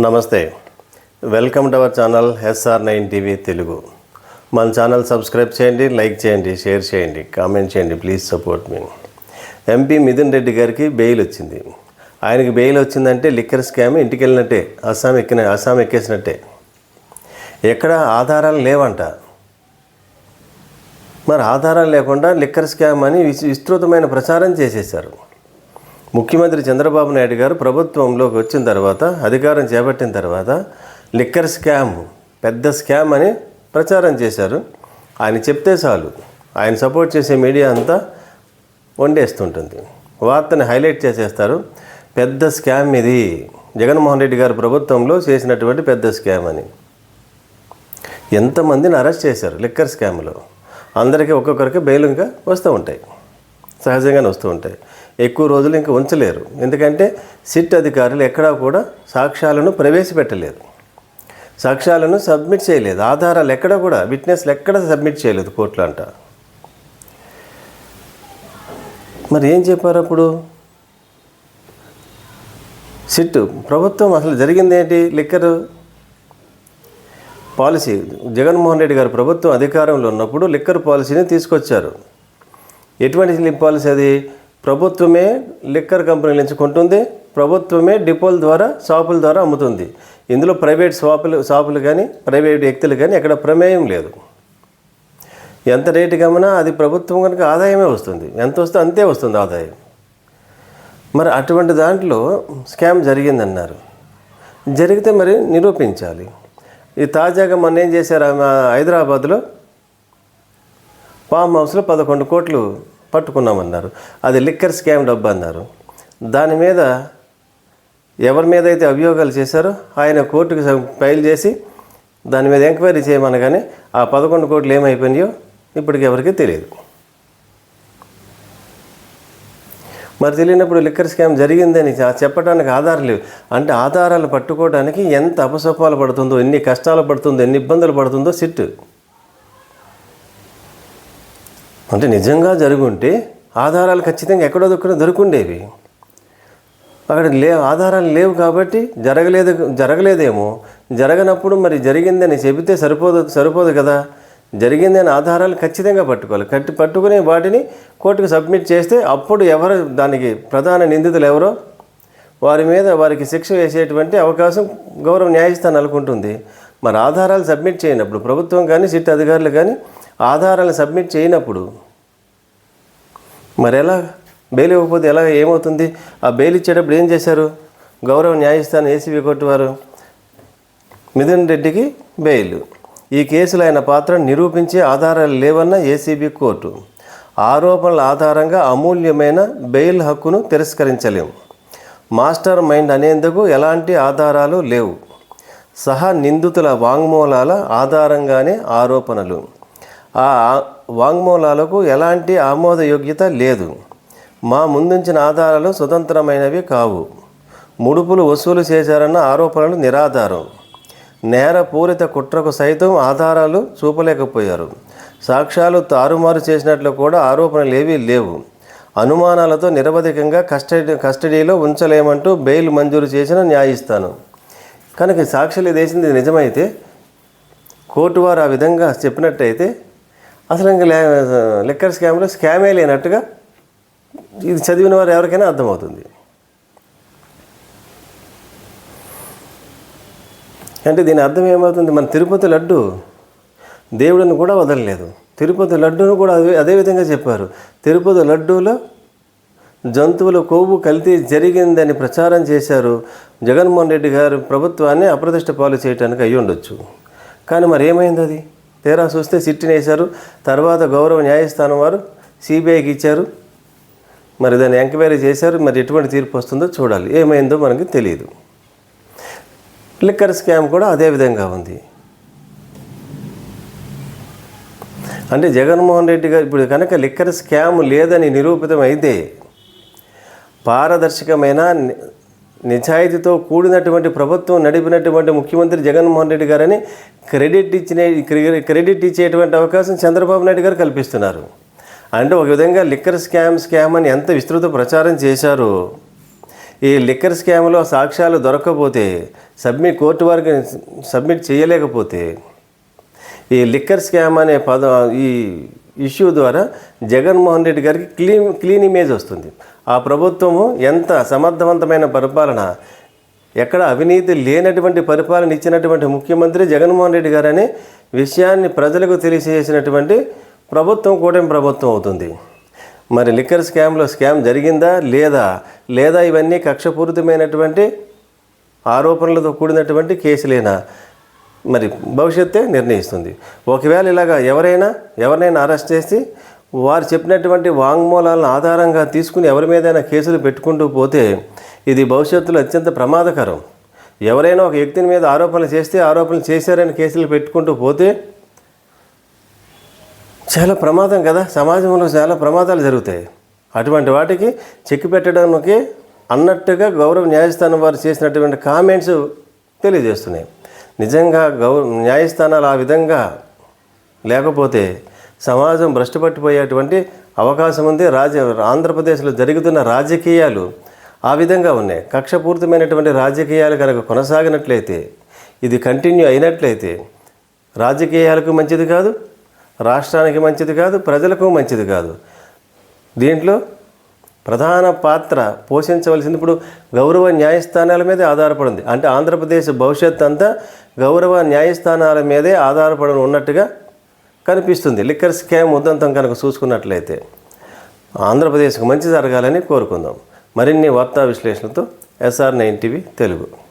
నమస్తే. Welcome to our channel SR nine TV Telugu. మన channel subscribe చేయండి like చేయండి షేర్ చేయండి కామెంట్ చేయండి ప్లీజ్ సపోర్ట్ మీ. ఎంపీ మిథున్ రెడ్డి గారికి బెయిల్ వచ్చింది. ఆయనకి బెయిల్ వచ్చిందంటే లిక్కర్ స్కామ్ ఇంటికి వెళ్ళినట్టే అస్సాం ఎక్కిన అస్సాం ఎక్కేసినట్టే. ఎక్కడ ఆధారాలు లేవంట. మరి ఆధారాలు లేకుండా లిక్కర్ స్కామ్ అని విస్తృతమైన ప్రచారం చేసేశారు. ముఖ్యమంత్రి చంద్రబాబు నాయుడు గారు ప్రభుత్వంలోకి వచ్చిన తర్వాత అధికారం చేపట్టిన తర్వాత లిక్కర్ స్కామ్ పెద్ద స్కామ్ అని ప్రచారం చేశారు. ఆయన చెప్తే చాలు. ఆయన సపోర్ట్ చేసే మీడియా అంతా వండేస్తుంటుంది. వార్తని హైలైట్ చేసేస్తారు. పెద్ద స్కామ్ ఇది. జగన్మోహన్ రెడ్డి గారు ప్రభుత్వంలో చేసినటువంటి పెద్ద స్కామ్ అని. ఎంతమందిని అరెస్ట్ చేశారు లిక్కర్ స్కామ్లో? అందరికీ ఒక్కొక్కరికి బెయిల్ ఇంకా వస్తూ ఉంటాయి. సహజంగానే వస్తూ ఉంటాయి. ఎక్కువ రోజులు ఇంకా ఉంచలేరు. ఎందుకంటే సిట్ అధికారులు ఎక్కడా కూడా సాక్ష్యాలను ప్రవేశపెట్టలేదు. సాక్ష్యాలను సబ్మిట్ చేయలేదు. ఆధారాలు ఎక్కడ కూడా విట్నెస్లు ఎక్కడ సబ్మిట్ చేయలేదు కోర్టులో అంట. మరి ఏం చెప్పారు అప్పుడు? సిట్ ప్రభుత్వం అసలు జరిగింది ఏంటి లిక్కర్? పాలసీ జగన్మోహన్ రెడ్డి గారు ప్రభుత్వం అధికారంలో ఉన్నప్పుడు లిక్కర్ పాలసీని తీసుకొచ్చారు. ఎటువంటి స్లిప్ పాలసీ అది? ప్రభుత్వమే లిక్కర్ కంపెనీల నుంచి కొంటుంది ప్రభుత్వమే డిపోల ద్వారా షాపుల ద్వారా అమ్ముతుంది. ఇందులో ప్రైవేట్ షాపులు షాపులు కానీ ప్రైవేట్ వ్యక్తులు కానీ ఎక్కడ ప్రమేయం లేదు. ఎంత రేటు గమనా అది ప్రభుత్వం కనుక ఆదాయమే వస్తుంది. ఎంత వస్తే అంతే వస్తుంది ఆదాయం. మరి అటువంటి దాంట్లో స్కామ్ జరిగిందన్నారు. జరిగితే మరి నిరూపించాలి. ఈ తాజాగా మొన్న ఏం చేశారు హైదరాబాద్లో? ఫామ్ హౌస్లో పదకొండు కోట్లు పట్టుకున్నామన్నారు. అది లిక్కర్ స్కామ్ డబ్బు అన్నారు. దాని మీద ఎవరి మీద అయితే అభియోగాలు చేశారో ఆయన కోర్టుకు ఫైల్ చేసి దాని మీద ఎంక్వైరీ చేయమనగానే ఆ పదకొండు కోట్లు ఏమైపోయినాయో ఇప్పటికి ఎవరికీ తెలియదు. మరి తెలియనప్పుడు లిక్కర్ స్కామ్ జరిగిందని చెప్పడానికి ఆధారం లేవు. అంటే ఆధారాలు పట్టుకోవడానికి ఎంత అపసపాలు పడుతుందో ఎన్ని కష్టాలు పడుతుందో ఎన్ని ఇబ్బందులు పడుతుందో సిట్టు. అంటే నిజంగా జరుగుంటే ఆధారాలు ఖచ్చితంగా ఎక్కడో దొక్కడ దొరుకుండేవి. అక్కడ లే ఆధారాలు లేవు కాబట్టి జరగలేదు జరగలేదేమో. జరగనప్పుడు మరి జరిగిందని చెబితే సరిపోదు సరిపోదు కదా. జరిగిందని ఆధారాలు ఖచ్చితంగా పట్టుకోవాలి. కట్టి పట్టుకుని వాటిని కోర్టుకు సబ్మిట్ చేస్తే అప్పుడు ఎవరు దానికి ప్రధాన నిందితులు ఎవరో? వారి మీద వారికి శిక్ష వేసేటువంటి అవకాశం గౌరవ న్యాయస్థానం అనుకుంటుంది మరి ఆధారాలు సబ్మిట్ చేయనప్పుడు ప్రభుత్వం కానీ సిట్ అధికారులు కానీ ఆధారాలు సబ్మిట్ చేయనప్పుడు మరి ఎలా? బెయిల్ ఇవ్వకపోతే ఎలా ఏమవుతుంది? ఆ బెయిల్ ఇచ్చేటప్పుడు ఏం చేశారు? గౌరవ న్యాయస్థానం ఏసీబీ కోర్టు వారు మిథున్ రెడ్డికి బెయిల్. ఈ కేసులో ఆయన పాత్ర నిరూపించే ఆధారాలు లేవన్న ఏసీబీ కోర్టు. ఆరోపణల ఆధారంగా అమూల్యమైన బెయిల్ హక్కును తిరస్కరించలేము మాస్టర్ మైండ్ అనేందుకు ఎలాంటి ఆధారాలు లేవు. సహా నిందితుల వాంగ్మూలాల ఆధారంగానే ఆరోపణలు. ఆ వాంగ్మూలాలకు ఎలాంటి ఆమోదయోగ్యత లేదు. మా ముందుంచిన ఆధారాలు స్వతంత్రమైనవి కావు. ముడుపులు వసూలు చేశారన్న ఆరోపణలు నిరాధారం. నేరపూరిత కుట్రకు సైతం ఆధారాలు చూపలేకపోయారు. సాక్ష్యాలు తారుమారు చేసినట్లు కూడా ఆరోపణలు ఏవీ లేవు. అనుమానాలతో నిరవధికంగా కస్టడీ కస్టడీలో ఉంచలేమంటూ బెయిల్ మంజూరు చేసిన న్యాయస్థానం. కనుక సాక్షులు సాక్ష్యాలు వేసింది నిజమైతే కోర్టు వారు ఆ విధంగా చెప్పినట్టయితే అసలు ఇంకా లిక్కర్ స్కామ్లో స్కామే లేనట్టుగా ఇది చదివిన వారు ఎవరికైనా అర్థమవుతుంది. అంటే దీని అర్థం ఏమవుతుంది? మన తిరుపతి లడ్డు దేవుడిని కూడా వదలలేదు. తిరుపతి లడ్డూను కూడా అదే అదే విధంగా చెప్పారు. తిరుపతి లడ్డూలో జంతువుల కొవ్వు కలితే జరిగిందని ప్రచారం చేశారు జగన్మోహన్ రెడ్డి గారు ప్రభుత్వాన్ని అప్రతిష్ట పాలు చేయడానికి అయ్యి ఉండొచ్చు కానీ మరి ఏమైంది అది? తీరా చూస్తే సిట్టిని వేశారు తర్వాత గౌరవ న్యాయస్థానం వారు సిబిఐకి ఇచ్చారు. మరి దాన్ని ఎంక్వైరీ చేశారు. మరి ఎటువంటి తీర్పు వస్తుందో చూడాలి. ఏమైందో మనకి తెలియదు. లిక్కర్ స్కామ్ కూడా అదే విధంగా ఉంది. అంటే జగన్మోహన్ రెడ్డి గారు ఇప్పుడు కనుక లిక్కర్ స్కామ్ లేదని నిరూపితమైతే పారదర్శకమైన నిజాయితీతో కూడినటువంటి ప్రభుత్వం నడిపినటువంటి ముఖ్యమంత్రి జగన్మోహన్ రెడ్డి గారని క్రెడిట్ ఇచ్చిన క్రెడిట్ ఇచ్చేటువంటి అవకాశం చంద్రబాబు నాయుడు గారు కల్పిస్తున్నారు. అంటే ఒక విధంగా లిక్కర్ స్కామ్ స్కామ్ అని ఎంత విస్తృత ప్రచారం చేశారో ఈ లిక్కర్ స్కామ్లో సాక్ష్యాలు దొరకకపోతే సబ్మిట్ కోర్టు వారికి సబ్మిట్ చేయలేకపోతే ఈ లిక్కర్ స్కామ్ అనే పద ఈ ఇష్యూ ద్వారా జగన్మోహన్ రెడ్డి గారికి క్లీన్ క్లీన్ ఇమేజ్ వస్తుంది. ఆ ప్రభుత్వము ఎంత సమర్థవంతమైన పరిపాలన ఎక్కడ అవినీతి లేనటువంటి పరిపాలన ఇచ్చినటువంటి ముఖ్యమంత్రి జగన్మోహన్ రెడ్డి గారని విషయాన్ని ప్రజలకు తెలియజేసినటువంటి ప్రభుత్వం కూటమి ప్రభుత్వం అవుతుంది. మరి లిక్కర్ స్కామ్లో స్కామ్ జరిగిందా లేదా లేదా ఇవన్నీ కక్షపూరితమైనటువంటి ఆరోపణలతో కూడినటువంటి కేసులేనా? మరి భవిష్యత్తే నిర్ణయిస్తుంది. ఒకవేళ ఇలాగా ఎవరైనా ఎవరినైనా అరెస్ట్ చేసి వారు చెప్పినటువంటి వాంగ్మూలాలను ఆధారంగా తీసుకుని ఎవరి మీదైనా కేసులు పెట్టుకుంటూ పోతే ఇది భవిష్యత్తులో అత్యంత ప్రమాదకరం. ఎవరైనా ఒక వ్యక్తిని మీద ఆరోపణలు చేస్తే ఆరోపణలు చేశారని కేసులు పెట్టుకుంటూ పోతే చాలా ప్రమాదం కదా. సమాజంలో చాలా ప్రమాదాలు జరుగుతాయి. అటువంటి వాటికి చెక్కి పెట్టడానికి అన్నట్టుగా గౌరవ న్యాయస్థానం వారు చేసినటువంటి కామెంట్స్ తెలియజేస్తున్నాయి. నిజంగా గౌ న్యాయస్థానాలు ఆ విధంగా లేకపోతే సమాజం భ్రష్టపట్టిపోయేటువంటి అవకాశం ఉంది. రాజ ఆంధ్రప్రదేశ్లో జరుగుతున్న రాజకీయాలు ఆ విధంగా ఉన్నాయి. కక్షపూరితమైనటువంటి రాజకీయాలు కనుక కొనసాగినట్లయితే ఇది కంటిన్యూ అయినట్లయితే రాజకీయాలకు మంచిది కాదు రాష్ట్రానికి మంచిది కాదు ప్రజలకు మంచిది కాదు. దీంట్లో ప్రధాన పాత్ర పోషించవలసింది ఇప్పుడు గౌరవ న్యాయస్థానాల మీదే ఆధారపడింది. అంటే ఆంధ్రప్రదేశ్ భవిష్యత్ అంతా గౌరవ న్యాయస్థానాల మీదే ఆధారపడి ఉన్నట్టుగా కనిపిస్తుంది. లిక్కర్ స్కామ్ ఉదంతం కనుక చూసుకున్నట్లయితే ఆంధ్రప్రదేశ్కు మంచి జరగాలని కోరుకుందాం. మరిన్ని వార్తా విశ్లేషణతో ఎస్ఆర్ నైన్ టీవీ తెలుగు.